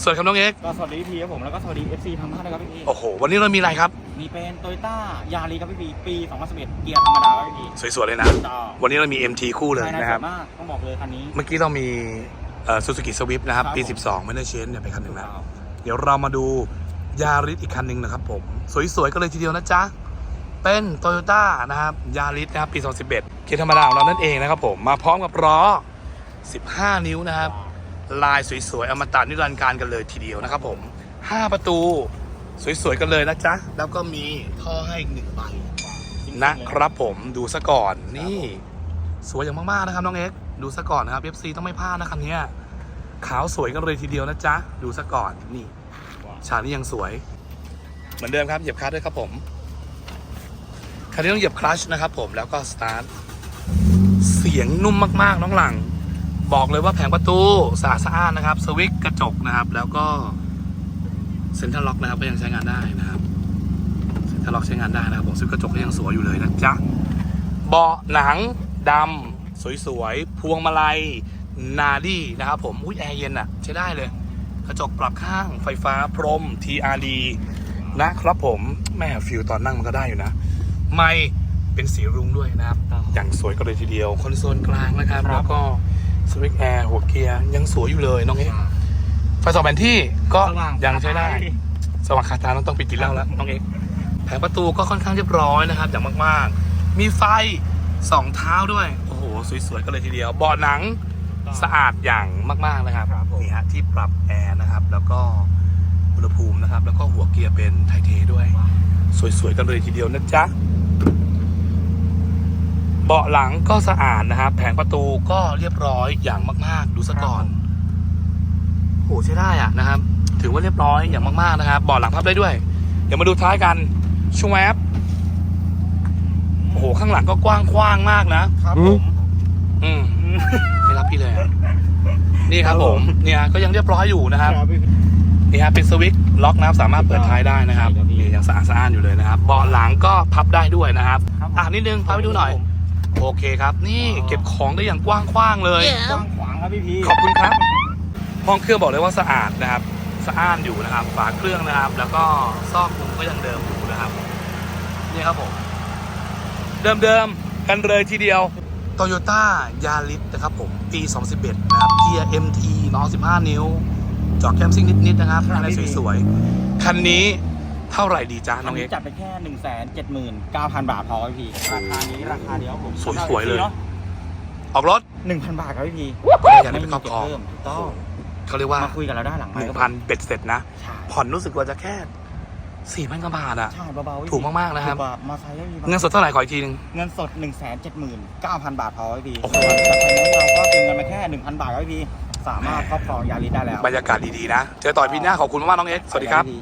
สวัสดีครับน้องเอ็กซ์ก็สวัสดีพี่ครับผมแล้วก็สวัสดี FC ทั้งบ้านนะครับพี่โอ้โห วันนี้เรามีอะไรครับ มีเป็นโตโยต้ายารีครับพี่ปีปี 2011 เกียร์ธรรมดาครับพี่สวยๆเลยนะ ต่อวันนี้เรามี MT คู่เลยภายในนะสครัวบ ยมากต้องบอกเลยคันนี้ เมื่อกี้เรามีซูซูกิสวิฟนะครับปีครับผม 12ไม่ได้เชนเนี่ยเป็นคันหนึ่งแล้ว เดี๋ยวเรามาดูยาริสอีกคันหนึ่งนะครับผม สวยๆกันเลยทีเดียวนะจ๊ะ เป็นโตโยต้านะครับยาริสนะครับ ปี 2011เกียร์ธรรมดาของเรานั่นเองนะครับผม มาพร้อมกับล้อ 15 นิ้วนะครับ ลายสวยๆอมตะนิรันดร์การกันเลยทีเดียวนะครับผม 5 ประตูสวยๆกันเลยนะจ๊ะ แล้วก็มีท่อให้อีกหนึ่งใบนะครับผมดูซะก่อนนี่ สวยอย่างมากๆนะครับน้องเอ็กดูซะก่อนนะครับ FC ต้องไม่พลาดนะคันนี้ขาวสวยกันเลยทีเดียวนะจ๊ะ ดูซะก่อนนี่ฉากนี้ยังสวย เหมือนเดิมครับเหยียบคลัตช์ด้วยครับผมคันนี้ต้องเหยียบคลัตช์นะครับผมแล้วก็สตาร์ทเสียงนุ่มมากๆน้องหลัง บอกเลยว่าแผงประตูสะอาดสะอ้านนะครับ สวิตช์กระจกนะครับ แล้วก็เซ็นทรัลล็อกนะครับก็ยังใช้งานได้นะครับถ้าล็อกใช้งานได้นะครับผมซึ่งกระจกก็ยังสวยอยู่เลยนะจ๊ะเบาะหนังดำสวยๆพวงมาลัยนาดี้นะครับ ผมอุ้ยแอร์เย็นอะใช้ได้เลย กระจกปรับข้างไฟฟ้าพรม TRD นะครับผมแม่ฟิลตอนนั่งมันก็ได้อยู่นะ ไม่เป็นสีรุ้งด้วยนะครับ อย่างสวยก็เลยทีเดียวคอนโซลกลางนะครับ แล้วก็ สวิตช์แอร์หัวเกียร์ยังสวยอยู่เลยน้องเอ๊ะไฟสองแผ่นที่ก็สว่างยังใช้ได้สว่างคาตาต้องต้องปิดกินเหล้าแล้วน้องเอกแผงประตูก็ค่อนข้างเรียบร้อยนะครับ อย่างมากๆ มีไฟสองเท้าด้วย โอ้โห สวยๆกันเลยทีเดียวเบาะหนัง สะอาดอย่างมาก ๆ นะครับครับผม นี่ฮะที่ปรับแอร์นะครับ แล้วก็อุณหภูมินะครับ แล้วก็หัวเกียร์เป็นไทเทด้วย สวย ๆ กันเลยทีเดียวนะจ๊ะ เบาะหลังก็สะอาดนะครับ แผงประตูก็เรียบร้อยอย่างมาก ๆ ดูซะก่อนโหใช้ได้อะนะครับ ถือว่าเรียบร้อยอย่างมากๆนะครับเบาะหลังพับได้ด้วย เดี๋ยวมาดูท้ายกันชวบโอ้โหข้างหลังก็กว้างขว้างมากนะครับผมอืมไม่รับพี่เลยอะนี่ครับผม เนี่ยก็ยังเรียบร้อยอยู่นะครับครับพี่นี่ฮะเป็นสวิตช์ล็อกนะครับสามารถเปิดท้ายได้นะครับใช่ครับพี่นี่ยังสะอาดสะอ้านอยู่เลยนะครับเบาะหลังก็พับได้ด้วยนะครับครับอะนิดนึงพาไปดูหน่อย โอเคครับ นี่เก็บของได้อย่างกว้างขว้างเลย กว้างขวางครับพี่พีขอบคุณครับ ห้องเครื่องบอกเลยว่าสะอาดนะครับ สะอ้านอยู่นะครับ ฝาเครื่องนะครับ แล้วก็ซอกมุมก็ยังเดิมอยู่นะครับ นี่ครับผม เดิมๆกันเลยทีเดียว Toyota Yaris นะครับผม ปี 2011 นะครับเกียร์ MT น้อง 15 นิ้ว จอดแคมซิ่งนิดๆนะครับภายในสวยๆ คันนี้ เท่าไหร่ดีจ้าอัน้อนงเอนี้กจัดไปแค่1 7 9 0 0 0บาทพอพี่พีราคานี้ราคาเดียวผมสวยๆเลย ออกรถหนึ่งพันบาทครับพี่พีก็ได้อย่างนี้ไม่เป็นมีครอบเก็บครองเพิ่มถูกต้องเขาเรียกว่ามาคุยกันเราได้หลังไมค์1,000เบ็ดเสร็จนะใช่ผ่อนรู้สึกว่าจะแค่4,000กว่าบาทอะใช่เบาๆพี่ถูกมากๆนะครับถูกกว่ามาใช้ก็มีเงินสดเท่าไหร่ขออีกทีหนึงเงินสด1 7 9 0 0 0บาทพอพี่พีโอ้โหแต่ไฟแนนซ์เราก็เติมเงินมาแค่1,000บาทครับพี่พีสามารถครอบครองยาริสได้แล้ว บรรยากาศดีๆนะ เจอต่อยพี่หน้าขอบคุณมากๆน้องเอ็กซ์สวัสดีครับพี่